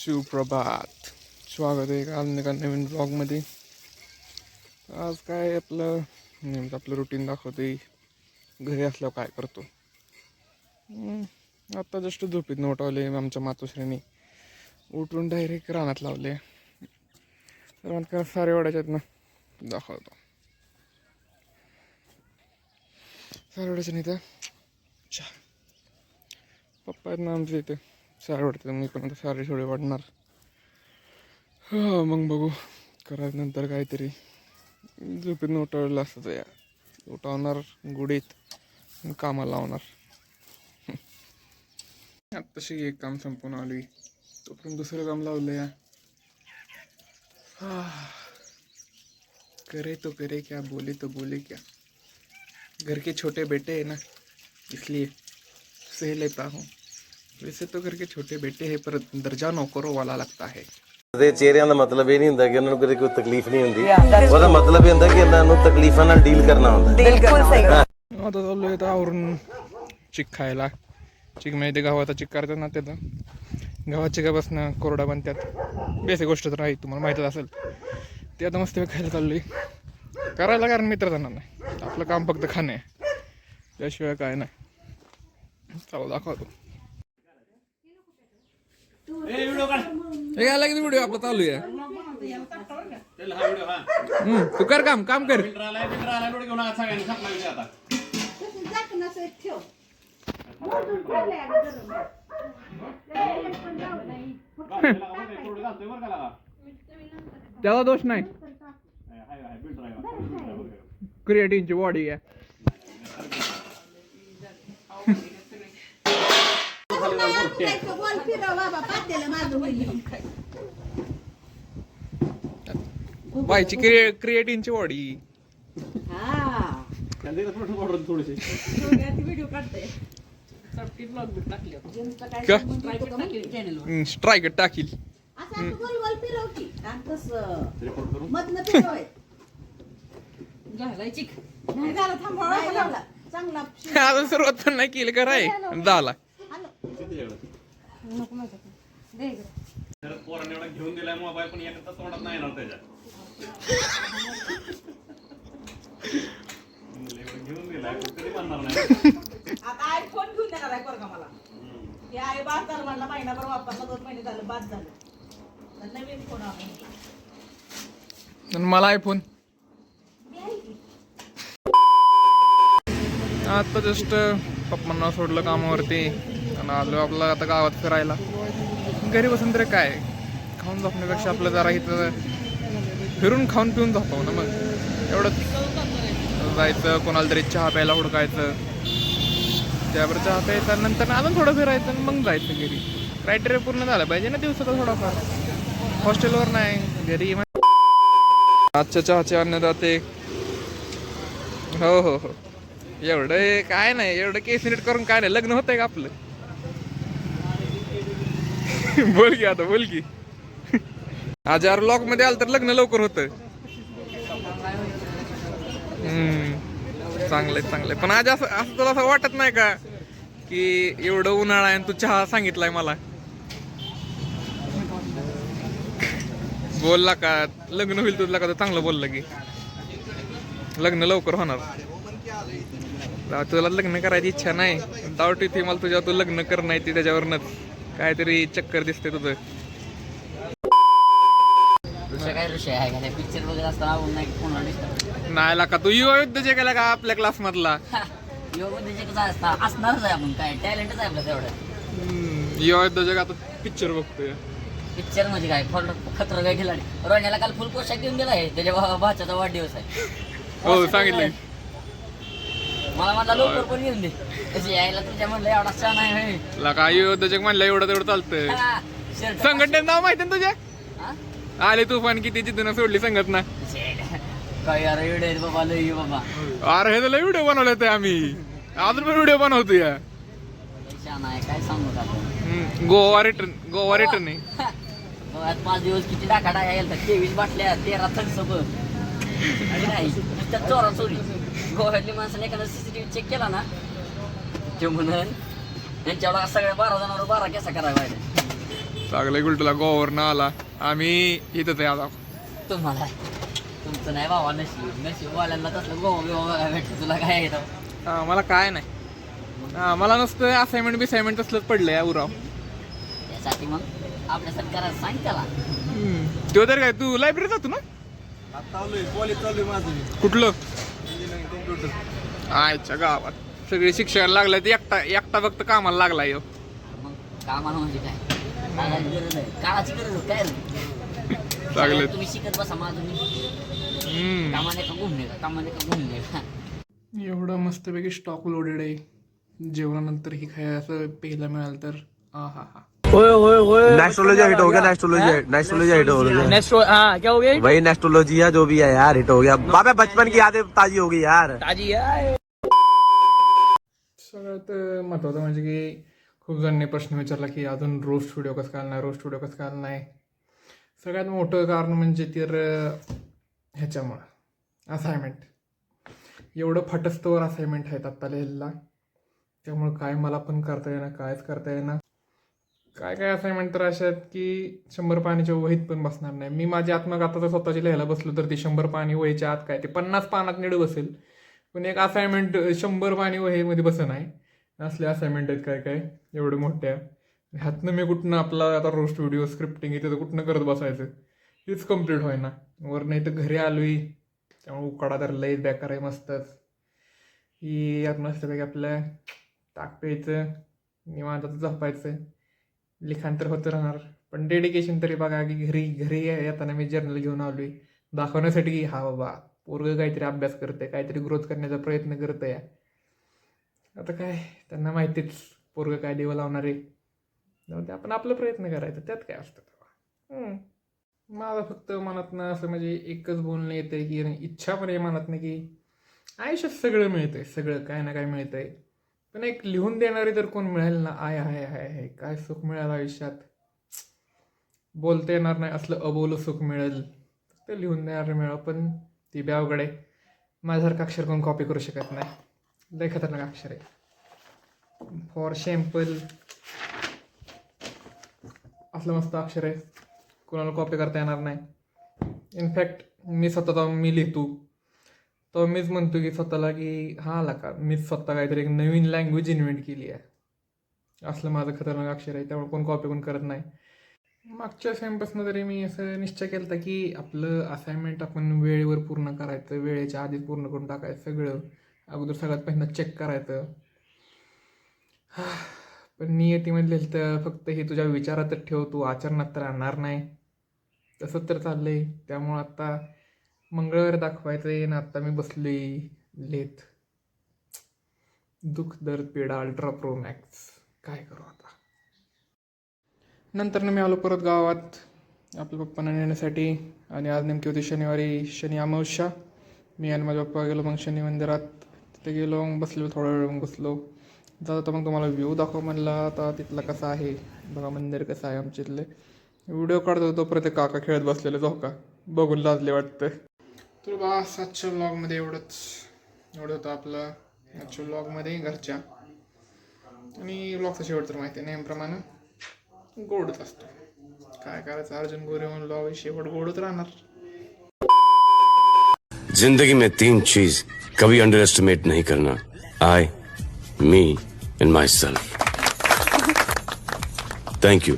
सुप्रभात. स्वागत आहे काल एका नवीन ब्लॉगमध्ये आज काय आपलं नेहमीच आपलं रुटीन दाखवते घरी असल्यावर काय करतो? आत्ता जस्ट झोपीत नोटवले आमच्या मातोश्रीने. उठून डायरेक्ट रानात लावले. तर का सारे वाड्याच्यात ना दाखवतो. सारे वाड्याच्या नाही तर पप्पा आहेत ना आमच्या इथे. सारे वाटतं मी पण आता सारे थोडे वाढणार. हां मग बघू. करायचं नंतर काहीतरी. झोपेत उठवलेलं असतं या. उठावणार गुडीत कामाला लावणार. आत्ताशी एक काम संपून आली. तोपर्यंत दुसरं काम लावलं या. हा. करे तो करे क्या बोले तो बोले क्या. घर के छोटे बेटे है ना इसलिए सह लेता हूँ. वैसे तो घर के छोटे बेटे हैं पर दर्जा नौकरों वाला लगता है ਦੇ ਚਿਹਰਿਆਂ ਦਾ ਮਤਲਬ ਇਹ ਨਹੀਂ ਹੁੰਦਾ ਕਿ ਉਹਨਾਂ ਨੂੰ ਕਦੇ ਕੋਈ ਤਕਲੀਫ ਨਹੀਂ ਹੁੰਦੀ ਉਹਦਾ ਮਤਲਬ ਇਹ ਹੁੰਦਾ ਕਿ ਇਹਨਾਂ ਨੂੰ ਤਕਲੀਫਾਂ ਨਾਲ ਡੀਲ ਕਰਨਾ ਹੁੰਦਾ बिल्कुल सही आता चाललोय आता आवरून चिक खायला चिक माहिती गावाचा चिक करतात ना त्याचं गावात चिकापासनं कोरडा बनतात बेसिक गोष्ट तर आहे तुम्हाला माहीतच असेल ते आता मस्त खायला चाललोय करायला कारण मित्र जाणार नाही आपलं काम फक्त खाणे आहे त्याशिवाय काय नाही चालू दाखवतो हे काय लागेल व्हिडिओ आपला चालू आहे. हम्म, तू कर काम काम कर. त्याला दोष नाही. क्रिएटिनची बॉडी आहे. बॉल फिरव बाबा पातेलं माझं होईल बायची क्रिए क्रिएटिनची बॉडी हा. स्ट्राईक टाकील असं गोल गोल फिरव की आणि तसं. मधनं फिरवाय. नाही झालं थांबवा चांगला. सुरुवात पण नाही केली राय झाला घेऊन दिलाय मोबाईल पण एका तोंडात नाही येणार त्याच्या घेऊन दिलाय पण तरी म्हणणार नाही. आता आयफोन घेऊन देणार आहे पोरगा मला. हे आहे बाद झालं म्हणला महिनाभर वापरला दोन महिने झालं बाद झालं. तर नवीन फोन आपण आणि मला आयफोन आता जस्ट पप्पांना सोडलं कामावरती. आणि आलो आपलं आता गावात फिरायला. घरी बसून तरी काय? खाऊन झोपण्यापेक्षा आपलं जरा इथं फिरून खाऊन पिऊन झोपावं ना मग. एवढंच. जायचं कोणाला तरी चहा प्यायला हुडकायचं. त्यावर चहा प्यायचा नंतर अजून थोडं फिरायचं आणि मग जायचं घरी. क्रायटेरिया पूर्ण झालं पाहिजे ना दिवसाचा थोडाफार. हॉस्टेलवर नाही घरी आजच्या चहाचे अन्नदाते. हो हो हो. एवढं काय नाही एवढं केस नीट करून काय नाही. लग्न होतंय का आपलं? बोल की आता बोल की. आज यार लॉकमध्ये आलं तर लग्न लवकर होतं. चांगलंय चांगलंय. पण आज असं असं तुला असं वाटत नाही का की एवढं उन्हाळा आहे तू चहा सांगितलाय मला? बोलला का लग्न होईल तुझला का तर चांगलं बोललं की. लग्न लवकर होणार. तुला लग्न करायची इच्छा नाही. डाऊट इथे मला तुझ्या तू लग्न करणार ती त्याच्यावरनच. काहीतरी चक्कर दिसते तुझं. नाही? ला का तू युवा युद्ध केला का आपल्या क्लास मधला? असणारच आहे आपण काय टॅलेंटच आहे आपलं तेवढं. युद्ध आता पिक्चर बघतोय. पिक्चर म्हणजे काय? खतर काय खिलाडी. रोण्याला काल फुल पोशाख घेऊन गेला आहे त्याच्या भाच्याचा वाढदिवस आहे. हो सांगितलं. मला म्हटलं लवकर पण घेऊन दे. तशी यायला तुझ्या म्हणलं एवढा छान आहे ला का युवा युद्ध जग म्हणलं एवढं तेवढं चालतंय. शर्ट संघटनेचं नाव माहिती ना तुझ्या? आले तुफान किती जिद्दीनं सोडली संघटना. काय यार एवढे आहेत बाबा लई बाबा. अरे हे लय व्हिडिओ बनवले होते आम्ही. अजून पण व्हिडिओ बनवतो या. लई छान आहे काय सांगू का आपण हम्म, गोवा रिटर्न गोवा रिटर्न आहे. गोव्यात पाच दिवस किती टाका गेलता तेवीस बाटल्या तेरा थंडसप नाही नुसत्या चोरा चोरी. गोव्यातली माणसाने एखादा सीसीटीव्ही चेक केला ना ते म्हणून त्यांच्यावर सगळ्या बारा जणांवर बारा केसा करायला पाहिजे लागलं की तुला गोवावरनं आला. आम्ही इथंच आहे आता तुम्हाला तुमचं नाही बाबा नशीब नशीब वाल्यांना तसलं गोवा बिवा भेटतं तुला काय येतं हा, मला काय नाही. हा, मला नुसतं असाइनमेंट बिसाइनमेंट तसलंच पडलंय या उराव. त्यासाठी मग आपल्या सरकारला सांग त्याला. तो तर काय तू लायब्ररी जातो ना? कुठलं? आयच्या गावात. सगळे शिक्षण लागलं ते एकटा एकटा फक्त कामाला लागला यो. मग कामाला म्हणजे काय? कामाची गरज तुम्ही शिकत बसा मला तुम्ही. हम्म. कामाने का घुमले का कामाने का घुमले का एवढं मस्तपैकी स्टॉक लोडेड आहे. जेवणानंतर ही खायचं प्यायला मिळालं तर. आ हा हा नेस्ट्रोलॉजी हिट हो गया नेस्ट्रोलॉजी नेस्ट्रोलॉजी हिट हो गया। नेक्स्ट हाँ क्या हो गया? वही नेस्ट्रोलॉजी है जो भी है यार हिट हो गया। बाबा बचपन की यादें ताजी हो गई यार। ताजी है। सगळ्यात महत्त्वाचं म्हणजे की खूप जणांनी प्रश्न विचारला की अजून रोस्ट व्हिडिओ कसं काय नाही रोस्ट व्हिडिओ कसं काय नाही सगळ्यात मोठं कारण म्हणजे तर ह्याच्यामुळं असायनमेंट एवढं फटस्तवर असाइनमेंट आहेत आत्ता लिहिलेला त्यामुळं काय मला पण करता येणार कायच करता येणार काय काय असाइनमेंट तर अशा आहेत की शंभर पाण्याच्या वहीत पण बसणार नाही. मी माझी आत्मगाथा जर स्वतःची लिहायला बसलो तर ती शंभर पाणी वहीच्या आत काय ते पन्नास पानात नीड बसेल. पण एक असाइनमेंट शंभर पाणी वहीमध्ये बसं नाही असले असाइनमेंट आहेत काय काय एवढं मोठ्या. ह्यातनं मी कुठनं आपला आता रोस्ट व्हिडिओ स्क्रिप्टिंग येते तर कुठनं करत बसायचं? हेच कंप्लीट होईना. वर नाही तर घरी आलोय. त्यामुळे उकाडा तर लईच बेकार आहे मस्तच ही यात मस्तपैकी आपलं ताक प्यायचं निवांत झोपायचं. लिखाण तर होतं राहणार. पण डेडिकेशन तरी बघा की घरी घरी येताना मी जर्नल घेऊन आलो आहे दाखवण्यासाठी की हा बाबा पोरग काहीतरी अभ्यास करते काहीतरी ग्रोथ करण्याचा प्रयत्न करत आहे आता काय त्यांना माहितीच पोरग काय देव लावणार आहे. जाऊ ते आपण आपला प्रयत्न करायचा त्यात काय असतं तेव्हा. माझं फक्त मनातनं असं म्हणजे एकच बोलणं येतं की नाही, इच्छा पण आहे मनातनं की आयुष्यात सगळं मिळतंय सगळं काय ना काय मिळतंय. पण एक लिहून देणारी तर कोण मिळेल ना? आय हाय हाय हाय काय सुख मिळालं आयुष्यात? बोलता येणार नाही असलं अबोल सुख मिळेल. ते लिहून देणारे मिळेल पण ती ब्यावगडे माझ्यासारखं अक्षर कोण कॉपी करू शकत नाही. लय खतरनाक अक्षर आहे. फॉर शॅम्पल असलं मस्त अक्षर आहे. कोणाला कॉपी करता येणार नाही. इनफॅक्ट मी स्वतः मी लिहितो. तो मीच म्हणतो की स्वतःला की हा आला का मीच स्वतः काहीतरी एक नवीन लँग्वेज इन्व्हेंट केली आहे. असलं माझं खतरनाक अक्षर आहे त्यामुळे कोण कॉपी पण करत नाही. मागच्या सेमपासून तरी मी असं निश्चय केला होता की आपलं असाइनमेंट आपण वेळेवर पूर्ण करायचं वेळेच्या आधीच पूर्ण करून टाकायचं सगळं. अगोदर सगळ्यात पहिल्यांदा चेक करायचं. पण नियतीमध्ये लिहिलं तर फक्त हे तुझ्या विचारातच ठेव तू आचरणात तर आणणार नाही. तसंच तर चाललंय. त्यामुळं आता मंगळवार दाखवायचं आहे ना आत्ता मी बसले लेत दुःख दर्द पेढा अल्ट्रा प्रो मॅक्स. काय करू आता? नंतर मी आलो परत गावात. आपल्या पप्पांना नेण्यासाठी. आणि आज नेमकी होती शनिवारी शनी अमावस्या. मी आणि माझ्या पप्पा गेलो मग शनी मंदिरात. तिथे गेलो मग बसलो थोडा वेळ मग बसलो. जाता मग तुम्हाला व्ह्यू दाखव म्हणला. आता तिथला कसा आहे? बघा मंदिर कसं आहे आमच्या इथले. व्हिडिओ काढतो तोपर्यंत काका खेळत बसलेले जो का? बघून लाजले वाटतं. तर बा आजच्या ब्लॉगमध्ये एवढंच एवढं होतं आपलं. आजच्या ब्लॉगमध्ये घरच्या. आणि ब्लॉगचा शेवट तर माहिती आहे नेहमीप्रमाणे गोडच असतो. काय करायचं अर्जुन गोरे म्हणून ब्लॉग शेवट गोडच राहणार. जिंदगी में तीन चीज कभी अंडर एस्टिमेट नहीं करना। I me and myself thank you